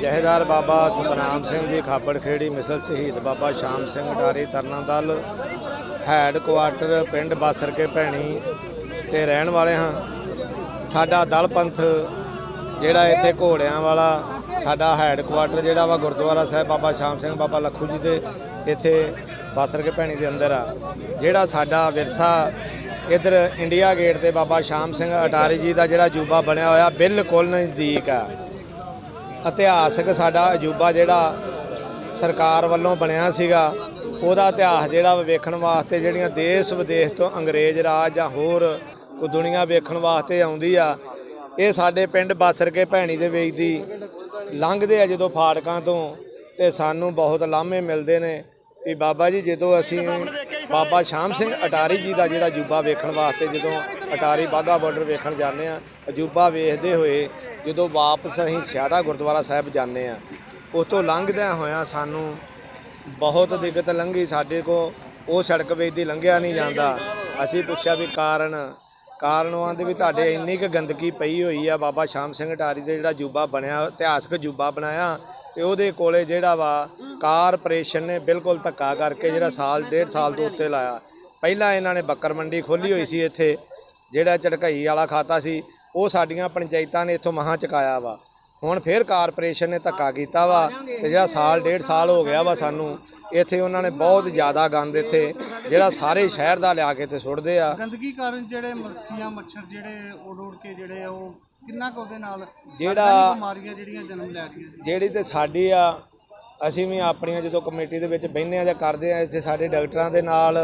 ਜਹੇਦਾਰ ਬਾਬਾ ਸਤਨਾਮ ਸਿੰਘ ਜੀ ਖਾਪੜ ਖੇੜੀ ਮਿਸਲ ਸ਼ਹੀਦ Baba Sham Singh Atari Tarna Dal head quarter ਪਿੰਡ ਬਾਸਰਕੇ ਭੈਣੀ ਤੇ ਰਹਿਣ ਵਾਲੇ ਹਾਂ। ਸਾਡਾ ਦਲ ਪੰਥ ਜਿਹੜਾ ਇੱਥੇ ਘੋੜਿਆਂ ਵਾਲਾ, ਸਾਡਾ ਹੈੱਡ ਕੁਆਟਰ ਜਿਹੜਾ ਵਾ ਗੁਰਦੁਆਰਾ ਸਾਹਿਬ ਬਾਬਾ ਸ਼ਾਮ ਸਿੰਘ ਬਾਬਾ ਲੱਖੂ ਜੀ ਦੇ ਇੱਥੇ ਬਾਸਰਕੇ ਭੈਣੀ ਦੇ ਅੰਦਰ ਆ। ਜਿਹੜਾ ਸਾਡਾ ਵਿਰਸਾ ਇਧਰ ਇੰਡੀਆ ਗੇਟ ਤੇ ਬਾਬਾ ਸ਼ਾਮ ਸਿੰਘ ਅਟਾਰੀ ਜੀ ਦਾ ਜਿਹੜਾ ਅਜੂਬਾ ਬਣਿਆ ਹੋਇਆ ਬਿਲਕੁਲ ਨਜ਼ਦੀਕ ਆ। ਇਤਿਹਾਸਕ ਸਾਡਾ ਅਜੂਬਾ ਜਿਹੜਾ ਸਰਕਾਰ ਵੱਲੋਂ ਬਣਿਆ ਸੀਗਾ, ਉਹਦਾ ਇਤਿਹਾਸ ਜਿਹੜਾ ਵਾ ਵੇਖਣ ਵਾਸਤੇ ਜਿਹੜੀਆਂ ਦੇਸ਼ ਵਿਦੇਸ਼ ਤੋਂ ਅੰਗਰੇਜ਼ ਰਾਜ ਜਾਂ ਹੋਰ ਕੋ ਦੁਨੀਆ ਵੇਖਣ ਵਾਸਤੇ ਆਉਂਦੀ ਆ, ਇਹ ਸਾਡੇ ਪਿੰਡ ਬਾਸਰ ਕੇ ਭੈਣੀ ਦੇ ਵਿੱਚ ਦੀ ਲੰਘਦੇ ਆ ਜਦੋਂ ਫਾਟਕਾਂ ਤੋਂ ਤੇ ਸਾਨੂੰ ਬਹੁਤ ਲਾਹਮੇ ਮਿਲਦੇ ਨੇ। ਵੀ ਬਾਬਾ ਜੀ, ਜਦੋਂ ਅਸੀਂ ਬਾਬਾ ਸ਼ਾਮ ਸਿੰਘ ਅਟਾਰੀ ਜੀ ਦਾ ਜਿਹੜਾ ਅਜੂਬਾ ਵੇਖਣ ਵਾਸਤੇ ਜਦੋਂ ਅਟਾਰੀ ਬਾਗਾ ਬਾਰਡਰ ਵੇਖਣ ਜਾਂਦੇ ਆ ਅਜੂਬਾ ਵੇਖਦੇ ਹੋਏ ਜਦੋਂ ਵਾਪਸ ਅਸੀਂ ਸਿਆੜਾ ਗੁਰਦੁਆਰਾ ਸਾਹਿਬ ਜਾਂਦੇ ਆ ਉਤੋਂ ਲੰਘਦਿਆਂ ਹੋਇਆਂ ਸਾਨੂੰ ਬਹੁਤ ਦਿੱਕਤ ਲੰਘੀ ਸਾਡੇ ਕੋ ਉਹ ਸੜਕ ਵੇਚ ਦੀ ਲੰਘਿਆ ਨਹੀਂ ਜਾਂਦਾ। ਅਸੀਂ ਪੁੱਛਿਆ ਵੀ ਕਾਰਨ ਕਾਰਨ ਉਹ ਵੀ ਤੁਹਾਡੇ ਇੰਨੀ ਕੁ ਗੰਦਗੀ ਪਈ ਹੋਈ ਆ, ਬਾਬਾ ਸ਼ਾਮ ਸਿੰਘ ਢਾਰੀ ਦੇ ਜਿਹੜਾ ਜੂਬਾ ਬਣਿਆ, ਇਤਿਹਾਸਕ ਜੂਬਾ ਬਣਾਇਆ ਤੇ ਉਹਦੇ ਕੋਲੇ ਜਿਹੜਾ ਵਾ ਕਾਰਪੋਰੇਸ਼ਨ ਨੇ ਬਿਲਕੁਲ ਧੱਕਾ ਕਰਕੇ ਜਿਹੜਾ ਸਾਲ ਡੇਢ ਸਾਲ ਤੋਂ ਉੱਤੇ ਲਾਇਆ। ਪਹਿਲਾਂ ਇਹਨਾਂ ਨੇ ਬੱਕਰ ਮੰਡੀ ਖੋਲੀ ਹੋਈ ਸੀ ਇੱਥੇ ਜਿਹੜਾ ਝੜਕਈ ਵਾਲਾ ਖਾਤਾ ਸੀ ਉਹ ਸਾਡੀਆਂ ਪੰਚਾਇਤਾਂ ਨੇ ਇੱਥੋਂ ਮਹਾਂ ਚੁਕਾਇਆ ਵਾ। ਹੁਣ ਫਿਰ ਕਾਰਪੋਰੇਸ਼ਨ ਨੇ ਧੱਕਾ ਕੀਤਾ ਵਾ ਤੇ ਜਿਹੜਾ ਸਾਲ ਡੇਢ ਸਾਲ ਹੋ ਗਿਆ ਵਾ ਸਾਨੂੰ ਇੱਥੇ ਉਹਨਾਂ ਨੇ ਬਹੁਤ ਜ਼ਿਆਦਾ ਗੰਦ ਇੱਥੇ ਜਿਹੜਾ ਸਾਰੇ ਸ਼ਹਿਰ ਦਾ ਲਿਆ ਕੇ ਤੇ ਸੁੱਟਦੇ ਆ। ਗੰਦਗੀ ਕਾਰਨ ਜਿਹੜੇ ਮੱਖੀਆਂ ਮੱਛਰ ਜਿਹੜੇ ਉੜ ਉੜ ਕੇ ਜਿਹੜੇ ਉਹ ਕਿੰਨਾ ਕੁ ਉਹਦੇ ਨਾਲ ਜਿਹੜਾ- ਬਿਮਾਰੀਆਂ ਜਿਹੜੀਆਂ ਜਨਮ ਲੈ ਰਹੀਆਂ ਜਿਹੜੀ ਤੇ ਸਾਡੀ ਆ ਅਸੀਂ ਵੀ ਆਪਣੀਆਂ ਜਦੋਂ ਕਮੇਟੀ ਦੇ ਵਿੱਚ ਬਹਿੰਦੇ ਆ ਜਾਂ ਕਰਦੇ ਆ ਇੱਥੇ ਸਾਡੇ ਡਾਕਟਰਾਂ ਦੇ ਨਾਲ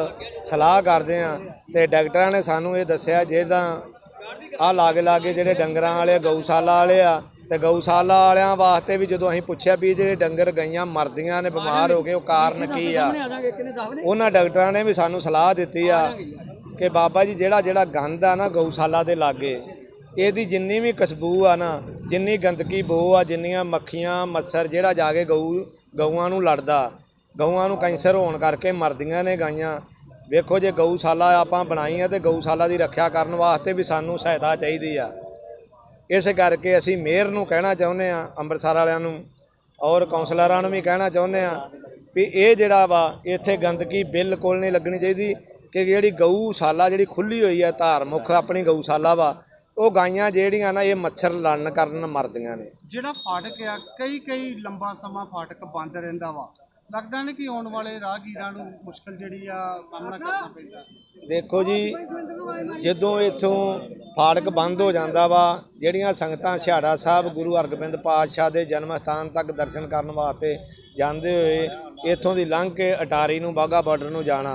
ਸਲਾਹ ਕਰਦੇ ਆ ਤੇ ਡਾਕਟਰਾਂ ਨੇ ਸਾਨੂੰ ਇਹ ਦੱਸਿਆ ਜੇ ਤਾਂ ਆ ਲਾਗੇ ਲਾਗੇ ਜਿਹੜੇ ਡੰਗਰਾਂ ਵਾਲੇ ਗਊਸ਼ਾਲਾ ਵਾਲੇ ਆ ਤੇ ਗਊਸ਼ਾਲਾ ਵਾਲਿਆਂ ਵਾਸਤੇ ਵੀ ਜਦੋਂ ਅਸੀਂ ਪੁੱਛਿਆ ਵੀ ਜਿਹੜੇ ਡੰਗਰ ਗਈਆਂ ਮਰਦੀਆਂ ਨੇ ਬਿਮਾਰ ਹੋ ਗਏ ਉਹ ਕਾਰਨ ਕੀ ਆ? ਉਹਨਾਂ ਡਾਕਟਰਾਂ ਨੇ ਵੀ ਸਾਨੂੰ ਸਲਾਹ ਦਿੱਤੀ ਆ ਕਿ ਬਾਬਾ ਜੀ ਜਿਹੜਾ ਜਿਹੜਾ ਗੰਦ ਆ ਨਾ ਗਊਸ਼ਾਲਾ ਦੇ ਲਾਗੇ ਇਹਦੀ ਜਿੰਨੀ ਵੀ ਖੁਸ਼ਬੂ ਆ ਨਾ ਜਿੰਨੀ ਗੰਦਗੀ ਬੋ ਆ ਜਿੰਨੀਆਂ ਮੱਖੀਆਂ ਮੱਛਰ ਜਿਹੜਾ ਜਾ ਕੇ ਗਊ ਗਊਆਂ ਨੂੰ ਲੜਦਾ, ਗਊਆਂ ਨੂੰ ਕੈਂਸਰ ਹੋਣ ਕਰਕੇ ਮਰਦੀਆਂ ਨੇ ਗਾਈਆਂ। ਵੇਖੋ ਜੇ ਗਊਸ਼ਾਲਾ ਆਪਾਂ ਬਣਾਈ ਆ ਤੇ ਗਊਸ਼ਾਲਾ ਦੀ ਰੱਖਿਆ ਕਰਨ ਵਾਸਤੇ ਵੀ ਸਾਨੂੰ ਸਹਾਇਤਾ ਚਾਹੀਦੀ ਆ। ਇਸ ਕਰਕੇ ਅਸੀਂ ਮੇਅਰ ਨੂੰ ਕਹਿਣਾ ਚਾਹੁੰਦੇ ਆ, ਅੰਮ੍ਰਿਤਸਰ ਵਾਲਿਆਂ ਨੂੰ, ਔਰ ਕਾਉਂਸਲਰਾਂ ਨੂੰ ਵੀ ਕਹਿਣਾ ਚਾਹੁੰਦੇ ਆ ਵੀ ਇਹ ਜਿਹੜਾ ਵਾ, ਇੱਥੇ ਗੰਦਗੀ ਬਿਲਕੁਲ ਨਹੀਂ ਲੱਗਣੀ ਚਾਹੀਦੀ ਕਿ ਜਿਹੜੀ ਗਊਸ਼ਾਲਾ ਜਿਹੜੀ ਖੁੱਲੀ ਹੋਈ ਹੈ ਧਾਰਮਿਕ ਆਪਣੀ ਗਊਸ਼ਾਲਾ ਵਾ ਉਹ ਗਾਈਆਂ ਜਿਹੜੀਆਂ ਨਾ ਇਹ ਮੱਛਰ ਲੜਨ ਕਾਰਨ ਮਰਦੀਆਂ ਨੇ। ਜਿਹੜਾ ਫਾਟਕ ਆ ਕਈ ਕਈ ਲੰਬਾ ਸਮਾਂ ਫਾਟਕ ਬੰਦ ਰਹਿੰਦਾ ਵਾ। ਲੱਗਦਾ ਨਹੀਂ ਕਿ ਆਉਣ ਵਾਲੇ ਰਾਹਗੀਰਾਂ ਨੂੰ ਮੁਸ਼ਕਲ ਜਿਹੜੀ ਆ ਸਾਹਮਣਾ ਕਰਨਾ ਪੈਂਦਾ? ਦੇਖੋ ਜੀ ਜਦੋਂ ਇੱਥੋਂ ਫਾਟਕ ਬੰਦ ਹੋ ਜਾਂਦਾ ਵਾ ਜਿਹੜੀਆਂ ਸੰਗਤਾਂ ਛਿਹਾੜਾ ਸਾਹਿਬ ਗੁਰੂ ਹਰਗੋਬਿੰਦ ਪਾਤਸ਼ਾਹ ਦੇ ਜਨਮ ਸਥਾਨ ਤੱਕ ਦਰਸ਼ਨ ਕਰਨ ਵਾਸਤੇ ਜਾਂਦੇ ਹੋਏ ਇੱਥੋਂ ਦੀ ਲੰਘ ਕੇ ਅਟਾਰੀ ਨੂੰ ਬਾਗਾ ਬਾਰਡਰ ਨੂੰ ਜਾਣਾ।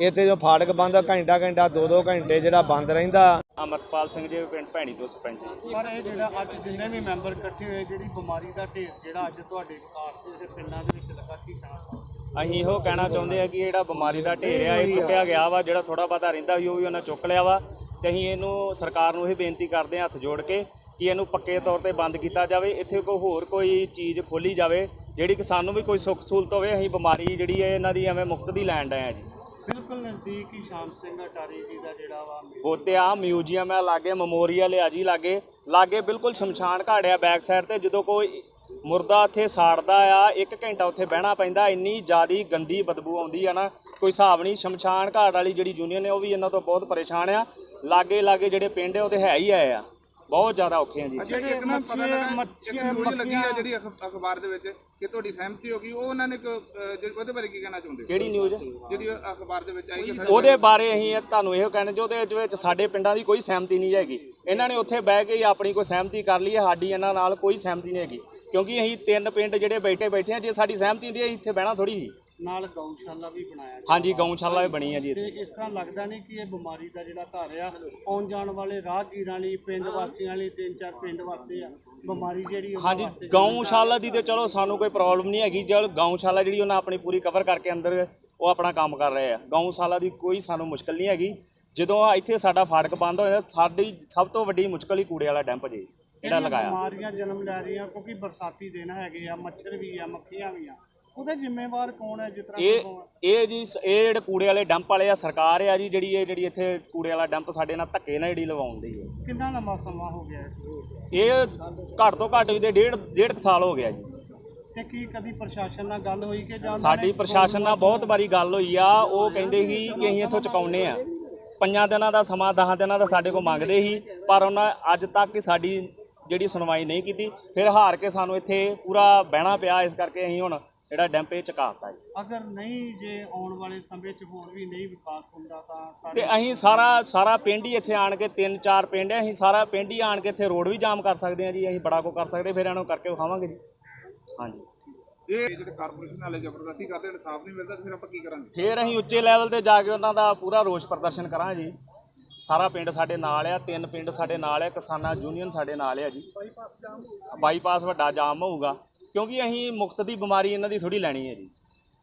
ਇੱਥੇ ਜੋ ਫਾਟਕ ਬੰਦ ਘੰਟਾ ਘੰਟਾ ਦੋ ਦੋ ਘੰਟੇ ਜਿਹੜਾ ਬੰਦ ਰਹਿੰਦਾ ਅਮਰਪਾਲ ਸਿੰਘ ਜੀ ਪਿੰਡ ਭੈਣੀ ਤੋਂ ਸਰਪੰਚ ਜੀ। ਸਰ ਇਹ ਜਿਹੜਾ ਅੱਜ ਜਿੰਨੇ ਵੀ ਮੈਂਬਰ ਇਕੱਠੇ ਹੋਏ ਜਿਹੜੀ ਬਿਮਾਰੀ ਦਾ ਢੇਰ ਜਿਹੜਾ ਅੱਜ ਤੁਹਾਡੇ ਖਾਸ ਦੇ ਪਿੰਡਾਂ ਦੇ ਵਿੱਚ ਲੱਗਾ ਕੀ ਕਹਿਣਾ ਅਸੀਂ ਇਹੋ ਕਹਿਣਾ ਚਾਹੁੰਦੇ ਆ ਕਿ ਜਿਹੜਾ ਬਿਮਾਰੀ ਦਾ ਢੇਰ ਆ ਇਹ ਚੁੱਕਿਆ ਗਿਆ ਵਾ ਜਿਹੜਾ ਥੋੜਾ ਬਹੁਤਾ ਰਹਿੰਦਾ ਸੀ ਉਹ ਵੀ ਉਹਨਾਂ ਚੁੱਕ ਲਿਆ ਵਾ। ਤੇ ਅਸੀਂ ਇਹਨੂੰ ਸਰਕਾਰ ਨੂੰ ਇਹ ਬੇਨਤੀ ਕਰਦੇ ਆ ਹੱਥ ਜੋੜ ਕੇ ਕਿ ਇਹਨੂੰ ਪੱਕੇ ਤੌਰ ਤੇ ਬੰਦ ਕੀਤਾ ਜਾਵੇ ਇੱਥੇ ਕੋਈ ਹੋਰ ਕੋਈ ਚੀਜ਼ ਖੋਲੀ ਜਾਵੇ ਜਿਹੜੀ ਕਿ ਸਾਨੂੰ ਵੀ ਕੋਈ ਸੁੱਖ ਸਹੂਲਤ ਹੋਵੇ ਅਸੀਂ ਬਿਮਾਰੀ ਜਿਹੜੀ ਹੈ ਇਹਨਾਂ ਦੀ ਐਵੇਂ ਮੁਫਤ ਦੀ ਲੈਣ ਡਏ ਆ ਜੀ। ਬਿਲਕੁਲ ਨਜ਼ਦੀਕ ਹੀ ਸ਼ਾਮ ਸਿੰਘ ਅਟਾਰੀ ਜੀ ਦਾ ਜਿਹੜਾ ਵਾ ਗੋਤਿਆ ਮਿਊਜ਼ੀਅਮ ਆ, ਲਾਗੇ ਮੈਮੋਰੀਅਲ ਆ ਜੀ, ਲਾਗੇ। ਲਾਗੇ ਬਿਲਕੁਲ ਸ਼ਮਸ਼ਾਨ ਘਾਟ ਆ ਬੈਕ ਸਾਈਡ ਤੇ, ਜਦੋਂ ਕੋਈ ਮੁਰਦਾ ਉੱਥੇ ਸਾੜਦਾ ਆ, ਇੱਕ ਘੰਟਾ ਉੱਥੇ ਬਹਿਣਾ ਪੈਂਦਾ, ਇੰਨੀ ਜ਼ਿਆਦੀ ਗੰਦੀ ਬਦਬੂ ਆਉਂਦੀ ਆ ਨਾ, ਕੋਈ ਹਿਸਾਬ ਨਹੀਂ, ਸ਼ਮਸ਼ਾਨ ਘਾਟ ਵਾਲੀ ਜਿਹੜੀ ਯੂਨੀਅਨ ਹੈ ਉਹ ਵੀ ਇਹਨਾਂ ਤੋਂ ਬਹੁਤ ਪਰੇਸ਼ਾਨ ਆ। ਲਾਗੇ ਲਾਗੇ ਜਿਹੜੇ ਪਿੰਡ ਆ, ਉਹ ਤੇ ਹੈ ਹੀ ਆਏ ਆ। ਬਹੁਤ ਜ਼ਿਆਦਾ ਔਖੇ ਆ ਜੀ। ਅੱਛਾ ਇੱਕ ਨਾ ਪਤਾ ਲੱਗਾ ਇੱਕ ਨਿਊਜ਼ ਲੱਗੀ ਆ ਜਿਹੜੀ ਅਖ- ਅਖਬਾਰ ਦੇ ਵਿੱਚ ਕਿ ਤੁਹਾਡੀ ਸਹਿਮਤੀ ਹੋ ਗਈ ਉਹ ਉਹਨਾਂ ਨੇ ਅਹ, ਜਿਹੜੀ- ਉਹਦੇ ਬਾਰੇ ਕੀ ਕਹਿਣਾ ਚਾਹੁੰਦੇ ਹੋ? ਕਿਹੜੀ ਨਿਊਜ਼ ਜਿਹੜੀ ਉਹ ਅਖਬਾਰ ਦੇ ਵਿੱਚ ਆਈ ਕਿ ਉਹਦੇ ਬਾਰੇ ਅਸੀਂ ਇਹ ਤੁਹਾਨੂੰ ਇਹੋ ਕਹਿੰਦੇ ਜੋ ਉਹਦੇ ਵਿੱਚ ਸਾਡੇ ਪਿੰਡਾਂ ਦੀ ਕੋਈ ਸਹਿਮਤੀ ਨਹੀਂ ਹੈਗੀ। ਇਹਨਾਂ ਨੇ ਉੱਥੇ ਬਹਿ ਕੇ ਹੀ ਆਪਣੀ ਕੋਈ ਸਹਿਮਤੀ ਕਰ ਲਈ ਹੈ ਸਾਡੀ ਇਹਨਾਂ ਨਾਲ ਕੋਈ ਸਹਿਮਤੀ ਨਹੀਂ ਹੈਗੀ। ਕਿਉਂਕਿ ਅਸੀਂ ਤਿੰਨ ਪਿੰਡ ਜਿਹੜੇ ਬੈਠੇ ਬੈਠੇ ਆ ਜੇ ਸਾਡੀ ਸਹਿਮਤੀ ਹੁੰਦੀ ਹੈ ਅਸੀਂ ਇੱਥੇ ਬਹਿਣਾ ਥੋੜੀ ਸੀ। ਨਾਲ ਗਊਸ਼ਾਲਾ ਵੀ ਬਣਾਇਆ ਗਿਆ। ਹਾਂਜੀ ਗਊਸ਼ਾਲਾ ਵੀ ਬਣੀ ਆ ਜੀ ਤੇ ਇੱਥੇ ਇਸ ਤਰ੍ਹਾਂ ਲੱਗਦਾ ਨਹੀਂ ਕਿ ਇਹ ਬਿਮਾਰੀ ਦਾ ਜਿਹੜਾ ਘਰ ਆ ਆਉਣ ਜਾਣ ਵਾਲੇ ਰਾਹਗੀਰਾਂ ਲਈ ਪਿੰਡ ਵਾਸੀਆਂ ਲਈ ਤਿੰਨ ਚਾਰ ਪਿੰਡ ਵਾਸਤੇ ਆ ਬਿਮਾਰੀ ਜਿਹੜੀ ਉਹਨਾਂ ਹਾਂਜੀ ਵਾਸਤੇ ਗਊਸ਼ਾਲਾ ਦੀ ਤੇ ਚਲੋ ਸਾਨੂੰ ਕੋਈ ਪ੍ਰੋਬਲਮ ਨਹੀਂ ਹੈਗੀ ਜਦ ਗਊਸ਼ਾਲਾ ਜਿਹੜੀ ਉਹਨਾਂ ਆਪਣੀ ਪੂਰੀ ਕਵਰ ਕਰਕੇ ਅੰਦਰ ਉਹ ਆਪਣਾ ਕੰਮ ਕਰ ਰਹੇ ਆ। ਗਊਸ਼ਾਲਾ ਦੀ ਕੋਈ ਸਾਨੂੰ ਮੁਸ਼ਕਲ ਨਹੀਂ ਹੈਗੀ। ਜਦੋਂ ਇੱਥੇ ਸਾਡਾ ਫਾਟਕ ਬੰਦ ਹੋਇਆ ਸਾਡੀ ਸਭ ਤੋਂ ਵੱਡੀ ਮੁਸ਼ਕਲ ਹੀ ਕੂੜੇ ਵਾਲਾ ਡੈਂਪ ਜੀ ਜਿਹੜਾ ਜਿਹੜੀਆਂ ਲਗਾਇਆ। ਬਿਮਾਰੀਆਂ ਜਨਮ ਲੈ ਰਹੀਆਂ ਕਿਉਂਕਿ ਬਰਸਾਤੀ ਦਿਨ ਹੈਗੇ ਆ ਮੱਛਰ ਵੀ ਆ ਮੱਖੀਆਂ ਵੀ ਆ। ਉਹਦਾ ਜ਼ਿੰਮੇਵਾਰ ਕੌਣ ਹੈ ਜਿਸ ਤਰ੍ਹਾਂ ਇਹ ਇਹ ਜੀ ਸ- ਇਹ ਜਿਹੜੇ ਕੂੜੇ ਵਾਲੇ ਡੰਪ ਵਾਲੇ ਆ ਸਰਕਾਰ ਆ ਜੀ ਜਿਹੜੀ ਇਹ ਜਿਹੜੀ ਇੱਥੇ ਕੂੜੇ ਵਾਲਾ ਡੰਪ ਸਾਡੇ ਨਾਲ ਧੱਕੇ ਨਾਲ ਜਿਹੜੀ ਲਵਾਉਂਦੀ ਹੈ ਕਿੰਨਾ ਲੰਮਾ ਸਮਾਂ ਹੋ ਗਿਆ ਹੈ? ਇਹ ਘੱਟ ਤੋਂ ਘੱਟ ਵੀ ਤੇ ਡੇਢ ਡੇਢ ਕੁ ਸਾਲ ਹੋ ਗਿਆ ਜੀ। ਤੇ ਕੀ ਕਦੀ ਪ੍ਰਸ਼ਾਸਨ ਨਾਲ ਗੱਲ ਹੋਈ ਕਿ ਜਾਂ ਉਹਨਾਂ ਸਾਡੀ ਨੇ ਪ੍ਰਸ਼ਾਸਨ ਨਾਲ ਬਹੁਤ ਵਾਰੀ ਗੱਲ ਹੋਈ ਆ ਉਹ ਕਹਿੰਦੇ ਸੀ ਕਿ ਅਸੀਂ ਇੱਥੋਂ ਚੁਕਾਉਨੇ ਆ। ਪੰਜਾਂ ਦਿਨਾਂ ਦਾ ਸਮਾਂ 10 ਦਿਨਾਂ ਦਾ ਸਾਡੇ ਕੋਲ ਮੰਗਦੇ ਸੀ ਪਰ ਉਹਨਾਂ ਅੱਜ ਤੱਕ ਸਾਡੀ ਜਿਹੜੀ ਸੁਣਵਾਈ ਨਹੀਂ ਕੀਤੀ। ਫਿਰ ਹਾਰ ਕੇ ਸਾਨੂੰ ਇੱਥੇ ਪੂਰਾ ਬਹਿਣਾ ਪਿਆ ਇਸ ਕਰਕੇ ਅਸੀਂ ਹੁਣ ਜਿਹੜਾ ਡੈਂਪ ਇਹ ਚੁਕਾਤਾ ਜੀ। ਅਗਰ ਨਹੀਂ ਜੇ ਆਉਣ ਵਾਲੇ ਸਮੇਂ 'ਚ ਹੋਰ ਵੀ ਨਹੀਂ ਵਿਕਾਸ ਹੁੰਦਾ ਤਾਂ ਸਾਡੇ ਤੇ ਅਸੀਂ ਸਾਰਾ ਸਾਰਾ ਪਿੰਡ ਹੀ ਇੱਥੇ ਆਣ ਕੇ ਤਿੰਨ ਚਾਰ ਪਿੰਡ ਹੈ ਅਸੀਂ ਸਾਰਾ ਪਿੰਡ ਹੀ ਆਣ ਕੇ ਇੱਥੇ ਰੋਡ ਵੀ ਜਾਮ ਕਰ ਸਕਦੇ ਹਾਂ ਜੀ ਅਸੀਂ ਬੜਾ ਕੋ ਕਰ ਸਕਦੇ ਫਿਰ ਇਹਨਾਂ ਨੂੰ ਕਰਕੇ ਵਿਖਾਵਾਂਗੇ ਜੀ। ਹਾਂਜੀ। ਇਹ ਜਿਹੜੇ ਕਾਰਪੋਰੇਸ਼ਨ ਵਾਲੇ ਜ਼ਬਰਦਸਤੀ ਕਰਦੇ ਇਨਸਾਫ ਨਹੀਂ ਮਿਲਦਾ ਤੇ ਫਿਰ ਆਪਾਂ ਕੀ ਕਰਾਂਗੇ? ਫਿਰ ਅਸੀਂ ਉੱਚੇ ਲੈਵਲ ਤੇ ਜਾ ਕੇ ਉਹਨਾਂ ਦਾ ਪੂਰਾ ਰੋਸ ਪ੍ਰਦਰਸ਼ਨ ਕਰਾਂਗੇ ਜੀ। ਸਾਰਾ ਪਿੰਡ ਸਾਡੇ ਨਾਲ ਆ ਤਿੰਨ ਪਿੰਡ ਸਾਡੇ ਨਾਲ ਆ ਕਿਸਾਨਾਂ ਯੂਨੀਅਨ ਸਾਡੇ ਨਾਲ ਆ ਜੀ। ਬਾਈਪਾਸ ਵੱਡਾ ਜਾਮ ਹੋਊਗਾ। ਕਿਉਂਕਿ ਅਸੀਂ ਮੁਫਤ ਦੀ ਬਿਮਾਰੀ ਇਹਨਾਂ ਦੀ ਥੋੜੀ ਲੈਣੀ ਹੈ ਜੀ।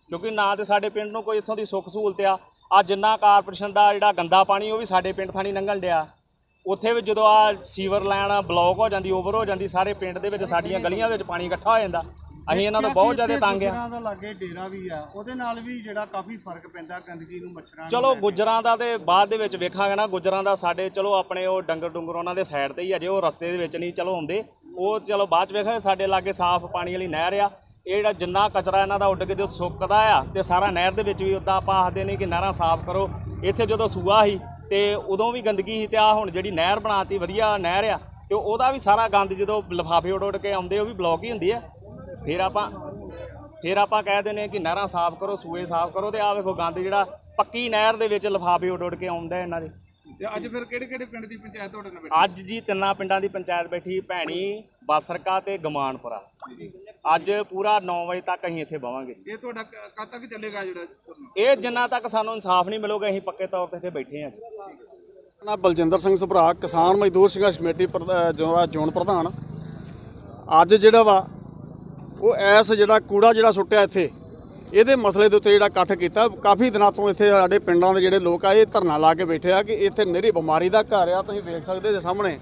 ਕਿਉਂਕਿ ਨਾ ਤੇ ਸਾਡੇ ਪਿੰਡ ਨੂੰ ਕੋਈ ਇੱਥੋਂ ਦੀ ਸੁੱਖ ਸਹੂਲਤ ਆ। ਆ ਜਿੰਨਾ ਕਾਰਪੋਰੇਸ਼ਨ ਦਾ ਜਿਹੜਾ ਗੰਦਾ ਪਾਣੀ ਉਹ ਵੀ ਸਾਡੇ ਪਿੰਡ ਥਾਣੀ ਲੰਘਣ ਡਿਆ। ਉੱਥੇ ਵੀ ਜਦੋਂ ਆ ਸੀਵਰ ਲਾਈਨ ਬਲੌਕ ਹੋ ਜਾਂਦੀ ਓਵਰ ਹੋ ਜਾਂਦੀ ਸਾਰੇ ਪਿੰਡ ਦੇ ਵਿੱਚ ਸਾਡੀਆਂ ਗਲੀਆਂ ਦੇ ਵਿੱਚ ਪਾਣੀ ਇਕੱਠਾ ਹੋ ਜਾਂਦਾ। ਅਸੀਂ ਇਹਨਾਂ ਤੋਂ ਬਹੁਤ ਜ਼ਿਆਦਾ ਤੰਗ ਆ। ਗੁੱਜਰਾਂ ਦਾ ਲਾਗੇ ਡੇਰਾ ਵੀ ਆ। ਉਹਦੇ ਨਾਲ ਵੀ ਜਿਹੜਾ ਕਾਫੀ ਫ਼ਰਕ ਪੈਂਦਾ ਗੰਦਗੀ ਨੂੰ ਮੱਛਰਾਂ ਨੂੰ ਚਲੋ। ਗੁੱਜਰਾਂ ਦਾ ਤੇ ਬਾਅਦ ਦੇ ਵਿੱਚ ਵੇਖਾਂਗੇ ਨਾ। ਗੁੱਜਰਾਂ ਦਾ ਸਾਡੇ ਚਲੋ ਆਪਣੇ ਉਹ ਡੰਗਰ ਡੁੰਗਰ ਉਹਨਾਂ ਦੇ ਸਾਈਡ ਤੇ ਹੀ ਅਜੇ ਉਹ ਰਸਤੇ ਦੇ ਵਿੱਚ ਨਹੀਂ ਚਲੋ ਆਉਂਦੇ ਉਹ ਚਲੋ ਬਾਅਦ ਚ ਵੇਖਾਂਗੇ, ਸਾਡੇ ਲਾਗੇ ਸਾਫ਼ ਪਾਣੀ ਵਾਲੀ ਨਹਿਰ ਆ। ਇਹ ਜਿਹੜਾ ਜਿੰਨਾ ਕਚਰਾ ਇਹਨਾਂ ਦਾ ਉੱਡ ਕੇ ਜਦੋਂ ਸੁੱਕਦਾ ਆ ਤੇ ਸਾਰਾ ਨਹਿਰ ਦੇ ਵਿੱਚ ਵੀ ਉਦਾਂ ਆਪਾਂ ਆਖਦੇ ਨੇ ਕਿ ਨਹਿਰਾਂ ਸਾਫ਼ ਕਰੋ। ਇੱਥੇ ਜਦੋਂ ਸੂਆ ਸੀ ਤੇ ਉਦੋਂ ਵੀ ਗੰਦਗੀ ਸੀ ਤੇ ਆ ਹੁਣ ਜਿਹੜੀ ਨਹਿਰ ਬਣਾਤੀ, ਵਧੀਆ ਨਹਿਰ ਆ ਤੇ ਉਹਦਾ ਵੀ ਸਾਰਾ ਗੰਦ ਜਦੋਂ ਲਿਫਾਫੇ ਉੱਡ ਉੱਡ ਕੇ ਆਉਂਦੇ, ਉਹ ਵੀ ਬਲੌਕ ਹੀ ਹੁੰਦੀ ਆ। ਫਿਰ ਆਪਾਂ ਫਿਰ ਆਪਾਂ ਕਹਿ ਦਿੰਦੇ ਹਾਂ ਕਿ ਨਹਿਰਾਂ ਸਾਫ਼ ਕਰੋ, ਸੂਏ ਸਾਫ਼ ਕਰੋ ਤੇ ਆ ਵੇਖੋ ਗੰਦ ਜਿਹੜਾ ਪੱਕੀ ਨਹਿਰ ਦੇ ਵਿੱਚ ਲਿਫਾਫੇ ਉੱਡ ਉੱਡ ਕੇ ਆਉਂਦਾ ਇਹਨਾਂ ਦੇ। ਤੇ ਅੱਜ ਫਿਰ ਕਿਹੜੇ ਕਿਹੜੇ ਪਿੰਡ ਦੀ ਪੰਚਾਇਤ ਤੁਹਾਡੇ ਨਾਲ ਬੈਠੀ? ਅੱਜ ਜੀ ਤਿੰਨਾਂ ਪਿੰਡਾਂ ਦੀ ਪੰਚਾਇਤ ਬੈਠੀ ਭੈਣੀ ਬਾਸਰਕਾ ਤੇ ਗਮਾਨਪੁਰਾ। ਅੱਜ ਪੂਰਾ 9 ਵਜੇ ਤੱਕ ਅਸੀਂ ਇੱਥੇ ਬਵਾਂਗੇ। ਇਹ ਤੁਹਾਡਾ ਕ- ਕਦ ਤੱਕ ਚੱਲੇਗਾ ਜਿਹੜਾ ਧਰਨਾ? ਇਹ ਜਿੰਨਾ ਤੱਕ ਸਾਨੂੰ ਇਨਸਾਫ ਨਹੀਂ ਮਿਲੂਗਾ ਅਸੀਂ ਪੱਕੇ ਤੌਰ ਤੇ ਇੱਥੇ ਬੈਠੇ ਹਾਂ ਜੀ। ਨਾ ਬਲਜਿੰਦਰ ਸਿੰਘ ਸੁਭਰਾ ਕਿਸਾਨ ਮਜ਼ਦੂਰ ਸੰਘਰਸ਼ ਕਮੇਟੀ ਪ੍ਰਧਾ- ਜਿਹੜਾ ਜ਼ੋਨ ਪ੍ਰਧਾਨ। ਅੱਜ ਜਿਹੜਾ ਵਾ ਉਹ ਐਸ ਜਿਹੜਾ ਕੂੜਾ ਜਿਹੜਾ ਸੁੱਟਿਆ ਇੱਥੇ ਇਹਦੇ ਮਸਲੇ ਦੇ ਉੱਤੇ ਜਿਹੜਾ ਇਕੱਠ ਕੀਤਾ, ਕਾਫੀ ਦਿਨਾਂ ਤੋਂ ਇੱਥੇ ਸਾਡੇ ਪਿੰਡਾਂ ਦੇ ਜਿਹੜੇ ਲੋਕ ਆ, ਇਹ ਧਰਨਾ ਲਾ ਕੇ ਬੈਠੇ ਆ ਕਿ ਇੱਥੇ ਨਿਹਰੀ ਬਿਮਾਰੀ ਦਾ ਘਰ ਆ, ਤੁਸੀਂ ਵੇਖ ਸਕਦੇ ਜੇ ਸਾਹਮਣੇ।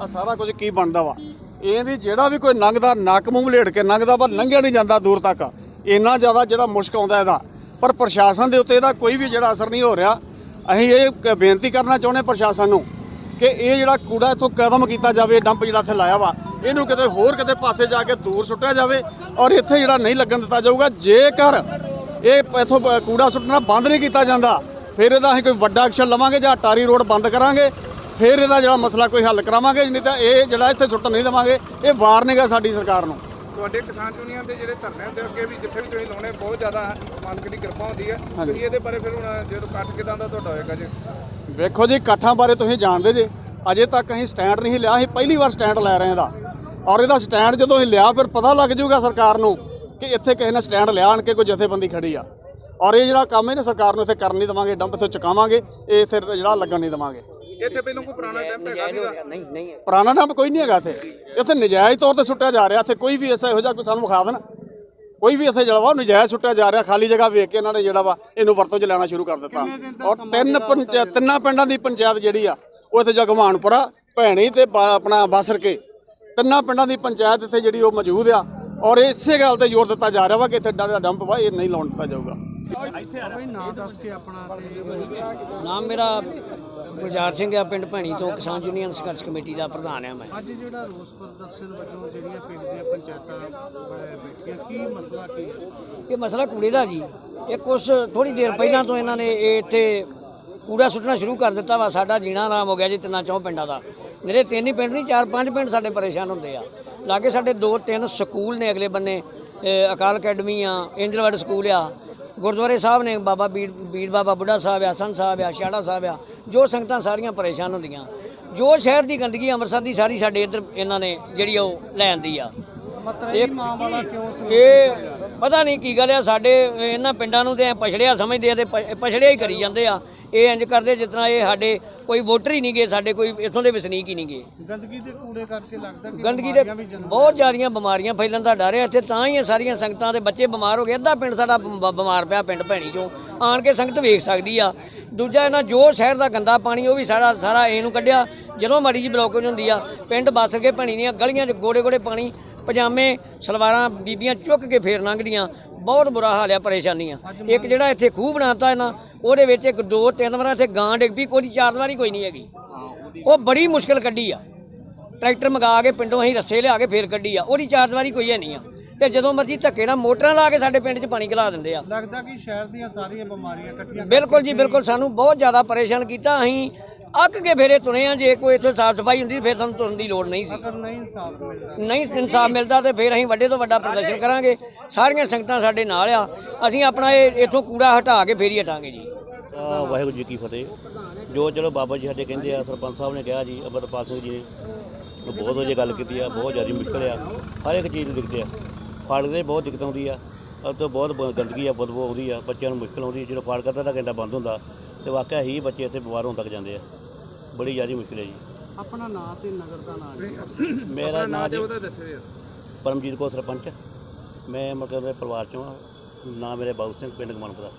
ਆ ਸਾਰਾ ਕੁਝ ਕੀ ਬਣਦਾ ਵਾ। ਇਹਦੀ ਜਿਹੜਾ ਵੀ ਕੋਈ ਲੰਘਦਾ ਨੱਕ ਮੂੰਹ ਮਲੇੜ ਕੇ ਲੰਘਦਾ ਪਰ ਲੰਘਿਆ ਨਹੀਂ ਜਾਂਦਾ ਦੂਰ ਤੱਕ। ਇੰਨਾ ਜ਼ਿਆਦਾ ਜਿਹੜਾ ਮੁਸ਼ਕ ਆਉਂਦਾ ਇਹਦਾ। ਪਰ ਪ੍ਰਸ਼ਾਸਨ ਦੇ ਉੱਤੇ ਇਹਦਾ ਕੋਈ ਵੀ ਜਿਹੜਾ ਅਸਰ ਨਹੀਂ ਹੋ ਰਿਹਾ। ਅਸੀਂ ਇਹ ਕ- ਬੇਨਤੀ ਕਰਨਾ ਚਾਹੁੰਦੇ ਪ੍ਰਸ਼ਾਸਨ ਨੂੰ ਕਿ ਇਹ ਜਿਹੜਾ ਕੂੜਾ ਇੱਥੋਂ ਕਦਮ ਕੀਤਾ ਜਾਵੇ, ਡੰਪ ਜਿਹੜਾ ਇੱਥੇ ਲਾਇਆ ਵਾ, ਇਹਨੂੰ ਕਿਤੇ ਹੋਰ ਕਿਤੇ ਪਾਸੇ ਜਾ ਕੇ ਦੂਰ ਸੁੱਟਿਆ ਜਾਵੇ ਔਰ ਇੱਥੇ ਜਿਹੜਾ ਨਹੀਂ ਲੱਗਣ ਦਿੱਤਾ ਜਾਊਗਾ, ਜੇਕਰ ਇਹ ਇੱਥੋਂ ਕੂੜਾ ਸੁੱਟਣਾ ਬੰਦ ਨਹੀਂ ਕੀਤਾ ਜਾਂਦਾ, ਫਿਰ ਇਹਦਾ ਅਸੀਂ ਕੋਈ ਵੱਡਾ ਐਕਸ਼ਨ ਲਵਾਂਗੇ ਜਾਂ ਟਾਰੀ ਰੋਡ ਬੰਦ ਕਰਾਂਗੇ, ਫਿਰ ਇਹਦਾ ਜਿਹੜਾ ਮਸਲਾ ਕੋਈ ਹੱਲ ਕਰਾਵਾਂਗੇ, ਨਹੀਂ ਤਾਂ ਇਹ ਜਿਹੜਾ ਇੱਥੇ ਸੁੱਟਣ ਨਹੀਂ ਦੇਵਾਂਗੇ, ਇਹ ਵਾਰਨਿੰਗ ਹੈ ਸਾਡੀ ਸਰਕਾਰ ਨੂੰ। ਤੁਹਾਡੇ ਕਿਸਾਨ ਯੂਨੀਅਨ ਦੇ ਜਿਹੜੇ ਧਰਨੇ ਹੁੰਦੇ ਅੱਗੇ ਵੀ ਜਿੱਥੇ ਵੀ ਤੁਸੀਂ ਲਾਉਣੇ ਬਹੁਤ ਜ਼ਿਆਦਾ ਮਾਲਕ ਦੀ ਕਿਰਪਾ ਹੁੰਦੀ ਹੈ। ਤੁਸੀਂ ਇਹਦੇ ਬਾਰੇ ਫਿਰ ਹੁਣ ਜਦੋਂ ਕੱਟ ਕਿਦਾਂ ਦਾ ਤੁਹਾਡਾ ਹੋਏਗਾ ਜੀ? ਵੇਖੋ ਜੀ ਇਕੱਠਾਂ ਬਾਰੇ ਤੁਸੀਂ ਜਾਣਦੇ ਜੇ। ਅਜੇ ਤੱਕ ਅਸੀਂ ਸਟੈਂਡ ਨਹੀਂ ਲਿਆ ਅਸੀਂ ਪਹਿਲੀ ਵਾਰ ਸਟੈਂਡ ਲੈ ਰਹੇ ਹਾਂ ਇਹਦਾ। ਔਰ ਇਹਦਾ ਸਟੈਂਡ ਜਦੋਂ ਅਸੀਂ ਲਿਆ ਫਿਰ ਪਤਾ ਲੱਗ ਜਾਊਗਾ ਸਰਕਾਰ ਨੂੰ ਕਿ ਇੱਥੇ ਕਿਸੇ ਨੇ ਸਟੈਂਡ ਲਿਆ ਆਣ ਕੇ ਕੋਈ ਜਥੇਬੰਦੀ ਖੜੀ ਆ। ਔਰ ਇਹ ਜਿਹੜਾ ਕੰਮ ਇਹਨੇ ਸਰਕਾਰ ਨੂੰ ਇੱਥੇ ਕਰਨ ਨਹੀਂ ਦੇਵਾਂਗੇ ਡੰਪ ਇੱਥੋਂ ਚੁਕਾਵਾਂਗੇ ਇਹ ਇੱਥੇ ਜਿਹੜਾ ਲੱਗਣ ਨਹੀਂ ਦੇਵਾਂਗੇ। ਇੱਥੇ ਪਹਿਲਾਂ ਕੋਈ ਪੁਰਾਣਾ ਡੈਮ ਹੈਗਾ ਸੀਗਾ? ਪੁਰਾਣਾ ਡੰਪ ਕੋਈ ਨਹੀਂ ਹੈਗਾ ਇੱਥੇ। ਇੱਥੇ ਨਜਾਇਜ਼ ਤੌਰ ਤੇ ਸੁੱਟਿਆ ਜਾ ਰਿਹਾ ਇੱਥੇ ਕੋਈ ਵੀ ਐਸਾ ਇਹੋ ਜਿਹਾ ਕੋਈ ਸਾਨੂੰ ਵਿਖਾ ਦੇਣ। ਕੋਈ ਵੀ ਇੱਥੇ ਜਿਹੜਾ ਵਾ ਨਜਾਇਜ਼ ਸੁੱਟਿਆ ਜਾ ਰਿਹਾ ਖਾਲੀ ਜਗ੍ਹਾ ਵੇਖ ਕੇ ਇਹਨਾਂ ਨੇ ਜਿਹੜਾ ਵਾ ਇਹਨੂੰ ਵਰਤੋਂ 'ਚ ਲੈਣਾ ਸ਼ੁਰੂ ਕਰ ਦਿੱਤਾ। ਔਰ ਤਿੰਨ ਪੰਚਾਇਤ ਤਿੰਨਾਂ ਪਿੰਡਾਂ ਦੀ ਪੰਚਾਇਤ ਜਿਹੜੀ ਆ ਉਹ ਇੱਥੇ ਜਗਮਾਨਪੁਰਾ ਭੈਣੀ ਤੇ ਆਪਣਾ ਬਾਸਰਕੇ। ਤਿੰਨਾਂ ਪਿੰਡਾਂ ਦੀ ਪੰਚਾਇਤ ਇੱਥੇ ਜਿਹੜੀ ਉਹ ਮੌਜੂਦ ਆ। ਔਰ ਇਸੇ ਗੱਲ ਤੇ ਜ਼ੋਰ ਦਿੱਤਾ ਜਾ ਰਿਹਾ ਵਾ ਕਿ ਇੱਥੇ ਜਿਹੜਾ ਡੰਪ ਵਾ ਇਹ ਨਹੀਂ ਲਾਉਣ ਦਿੱਤਾ ਜਾਊਗਾ। ਨਾਮ ਮੇਰਾ ਗੁਲਜ਼ਾਰ ਸਿੰਘ ਆ ਪਿੰਡ ਭੈਣੀ ਤੋਂ ਕਿਸਾਨ ਯੂਨੀਅਨ ਸੰਘਰਸ਼ ਕਮੇਟੀ ਦਾ ਪ੍ਰਧਾਨ ਆ ਮੈਂ। ਅੱਜ ਜਿਹੜਾ ਰੋਸ ਪ੍ਰਦਰਸ਼ਨ ਵਜੋਂ ਜਿਹੜੀਆਂ ਪਿੰਡ ਦੀਆਂ ਪੰਚਾਇਤਾਂ ਬੈਠੀਆਂ ਕੀ ਮਸਲਾ ਕੀ ਇਹ ਮਸਲਾ ਕੂੜੇ ਦਾ ਜੀ। ਇਹ ਕੁਛ ਥੋੜੀ ਦੇਰ ਪਹਿਲਾਂ ਤੋਂ ਇਹਨਾਂ ਨੇ ਇਹ ਇੱਥੇ ਕੂੜਾ ਸੁੱਟਣਾ ਸ਼ੁਰੂ ਕਰ ਦਿੱਤਾ ਵਾ। ਸਾਡਾ ਜੀਣਾ ਆਰਾਮ ਹੋ ਗਿਆ ਜੀ ਤਿੰਨਾਂ ਚੌਂ ਪਿੰਡਾਂ ਦਾ। ਮੇਰੇ ਤਿੰਨ ਹੀ ਪਿੰਡ ਨਹੀਂ ਚਾਰ ਪੰਜ ਪਿੰਡ ਸਾਡੇ ਪਰੇਸ਼ਾਨ ਹੁੰਦੇ ਆ। ਲਾਗੇ ਸਾਡੇ ਦੋ ਤਿੰਨ ਸਕੂਲ ਨੇ ਅਗਲੇ ਬੰਨੇ। ਅਕਾਲ ਅਕੈਡਮੀ ਆ ਐਂਜਲਵਰਡ ਸਕੂਲ ਆ। ਗੁਰਦੁਆਰੇ ਸਾਹਿਬ ਨੇ ਬਾਬਾ ਬੀੜ ਬੀੜ ਬਾਬਾ ਬੁੱਢਾ ਸਾਹਿਬ ਆ ਸੰਤ ਸਾਹਿਬ ਆ ਛਾੜਾ ਸਾਹਿਬ ਆ ਜੋ ਸੰਗਤਾਂ ਸਾਰੀਆਂ ਪਰੇਸ਼ਾਨ ਹੁੰਦੀਆਂ। ਜੋ ਸ਼ਹਿਰ ਦੀ ਗੰਦਗੀ ਅੰਮ੍ਰਿਤਸਰ ਦੀ ਸਾਰੀ ਸਾਡੇ ਇੱਧਰ ਇਹਨਾਂ ਨੇ ਜਿਹੜੀ ਉਹ ਲੈ ਆਂਦੀ ਆ। ਮਤਰੇਈ ਮਾਂ ਵਾਲਾ ਕਿਉਂ ਸੀ ਇਹ ਪਤਾ ਨਹੀਂ ਕੀ ਗੱਲ ਆ ਸਾਡੇ ਇਹਨਾਂ ਪਿੰਡਾਂ ਨੂੰ ਤੇ ਪਛੜਿਆ ਸਮਝਦੇ ਆ ਤੇ ਪਛੜਿਆ ਹੀ ਕਰੀ ਜਾਂਦੇ ਆ। ਇਹ ਇੰਜ ਕਰਦੇ ਜਿਸ ਤਰ੍ਹਾਂ ਇਹ ਸਾਡੇ ਕੋਈ ਵੋਟਰ ਹੀ ਨਹੀਂ ਗਏ ਸਾਡੇ ਕੋਈ ਇੱਥੋਂ ਦੇ ਵਸਨੀਕ ਹੀ ਨਹੀਂ ਗਏ। ਗੰਦਗੀ ਦੇ ਕੂੜੇ ਕਰਕੇ ਲੱਗਦਾ ਕਿ ਗੰਦਗੀ ਦੇ ਬਹੁਤ ਜ਼ਿਆਦੀਆਂ ਬਿਮਾਰੀਆਂ ਫੈਲਣ ਦਾ ਡਰ ਹੈ ਇੱਥੇ ਤਾਂ ਹੀ ਇਹ ਸਾਰੀਆਂ ਸੰਗਤਾਂ ਦੇ ਬੱਚੇ ਬਿਮਾਰ ਹੋ ਗਏ ਅੱਧਾ ਪਿੰਡ ਸਾਡਾ ਬਿਮਾਰ ਪਿਆ ਪਿੰਡ ਭੈਣੀ ਚੋਂ। ਆਣ ਕੇ ਸੰਗਤ ਵੇਖ ਸਕਦੀ ਆ। ਦੂਜਾ ਇਹਨਾਂ ਜੋ ਸ਼ਹਿਰ ਦਾ ਗੰਦਾ ਪਾਣੀ ਉਹ ਵੀ ਸਾਰਾ ਸਾਰਾ ਇਹਨੂੰ ਕੱਢਿਆ। ਜਦੋਂ ਮੜੀ ਜੀ ਬਲੌਕੇਜ ਹੁੰਦੀ ਆ ਪਿੰਡ ਬਸ ਕੇ ਭੈਣੀ ਦੀਆਂ ਗਲੀਆਂ 'ਚ ਗੋੜੇ ਗੋੜੇ ਪਾਣੀ ਪਜਾਮੇ ਸਲਵਾਰਾਂ ਬੀਬੀਆਂ ਚੁੱਕ ਕੇ ਫੇਰ ਲੰਘਦੀਆਂ। ਬਹੁਤ ਬੁਰਾ ਹਾਲ ਆ ਪਰੇਸ਼ਾਨੀ ਆ ਇੱਕ ਜਿਹੜਾ ਇੱਥੇ ਖੂਹ ਬਣਾਤਾ ਇਹਨਾਂ ਉਹਦੇ ਵਿੱਚ ਇੱਕ ਦੋ ਤਿੰਨ ਵਾਰ ਇੱਥੇ ਗਾਂ ਡਿੱਗ ਪਈ ਕੋਈ ਚਾਰ ਵਾਰੀ ਕੋਈ ਨਹੀਂ ਹੈਗੀ। ਉਹ ਬੜੀ ਮੁਸ਼ਕਲ ਕੱਢੀ ਆ। ਟਰੈਕਟਰ ਮੰਗਾ ਕੇ ਪਿੰਡੋਂ ਅਸੀਂ ਰੱਸੇ ਲਿਆ ਕੇ ਫੇਰ ਕੱਢੀ ਆ। ਉਹਦੀ ਚਾਰ ਵਾਰੀ ਕੋਈ ਹੈ ਨਹੀਂ ਆ। ਤੇ ਜਦੋਂ ਮਰਜ਼ੀ ਧੱਕੇ ਨਾਲ ਮੋਟਰਾਂ ਲਾ ਕੇ ਸਾਡੇ ਪਿੰਡ 'ਚ ਪਾਣੀ ਘਲਾ ਦਿੰਦੇ ਆ। ਲੱਗਦਾ ਕਿ ਸ਼ਹਿਰ ਦੀਆਂ ਸਾਰੀਆਂ ਬਿਮਾਰੀਆਂ ਇਕੱਠੀਆਂ ਬਿਲਕੁਲ ਜੀ ਬਿਲਕੁਲ। ਸਾਨੂੰ ਬਹੁਤ ਜ਼ਿਆਦਾ ਪਰੇਸ਼ਾਨ ਕੀਤਾ ਅਸੀਂ। ਅੱਕ ਕੇ ਫੇਰੇ ਤੁਰੇ ਆ ਜੇ ਕੋਈ ਇੱਥੇ ਸਾਫ਼ ਸਫ਼ਾਈ ਹੁੰਦੀ ਫਿਰ ਸਾਨੂੰ ਤੁਰਨ ਦੀ ਲੋੜ ਨਹੀਂ ਸੀ। ਅਗਰ ਨਹੀਂ ਇਨਸਾਫ ਮਿਲਦਾ। ਨਹੀਂ ਇਨਸਾਫ ਮਿਲਦਾ ਤੇ ਫਿਰ ਅਸੀਂ ਵੱਡੇ ਤੋਂ ਵੱਡਾ ਪ੍ਰਦਰਸ਼ਨ ਕਰਾਂਗੇ। ਸਾਰੀਆਂ ਸੰਗਤਾਂ ਸਾਡੇ ਨਾਲ ਆ। ਅਸੀਂ ਆਪਣਾ ਇਹ ਇੱਥੋਂ ਕੂੜਾ ਹਟਾ ਕੇ ਫੇਰ ਹੀ ਹਟਾਂਗੇ ਜੀ। ਆ ਵਾਹਿਗੁਰੂ ਜੀ ਕੀ ਫਤਿਹ। ਜੋ ਚਲੋ ਬਾਬਾ ਜੀ ਸਾਡੇ ਕਹਿੰਦੇ ਆ ਸਰਪੰਚ ਸਾਹਿਬ ਨੇ ਕਿਹਾ ਜੀ ਅਮਰਪਾਲ ਸਿੰਘ ਜੀ ਨੇ। ਬਹੁਤ ਵਧੀਆ ਗੱਲ ਕੀਤੀ ਆ ਬਹੁਤ ਜ਼ਿਆਦਾ ਮੁਸ਼ਕਲ ਆ। ਹਰ ਇੱਕ ਚੀਜ਼ ਨੂੰ ਦਿਖਦੇ ਆ। ਫਾੜਕਦੇ ਬਹੁਤ ਦਿੱਕਤ ਆਉਂਦੀ ਆ। ਅਬ ਤੋਂ ਬਹੁਤ ਗੰਦਗੀ ਆ ਬਦਬੂ ਆਉਂਦੀ ਆ। ਬੱਚਿਆਂ ਨੂੰ ਮੁਸ਼ਕਲ ਆਉਂਦੀ ਜਦੋਂ ਫਾੜਕ ਅੱਧਾ ਅੱਧਾ ਘੰਟਾ ਬੰਦ ਹੁੰਦਾ ਤੇ ਵਾਕਿਆ ਹੀ ਬੱਚੇ ਇੱਥੇ ਬਿਮਾਰ ਹੋਣ ਤੱਕ ਜਾਂਦੇ ਆ। ਬੜੀ ਜ਼ਿਆਦਾ ਮੁਸ਼ਕਲ ਹੈ ਜੀ। ਆਪਣਾ ਨਾਂ ਤੇ ਨਗਰ ਦਾ ਨਾਂ ਮੇਰਾ ਨਾਮ ਜੀ ਉਹਦਾ ਦੱਸੋ ਯਾਰ। ਪਰਮਜੀਤ ਕੌਰ ਸਰਪੰਚ। ਮੈਂ ਮਤਲਬ ਦੇ ਪਰਿਵਾਰ ਚੋਂ ਆ। ਨਾਮ ਮੇਰੇ ਬਾਬੂ ਸਿੰਘ ਪਿੰਡ ਗਮਨਪੁਰਾ।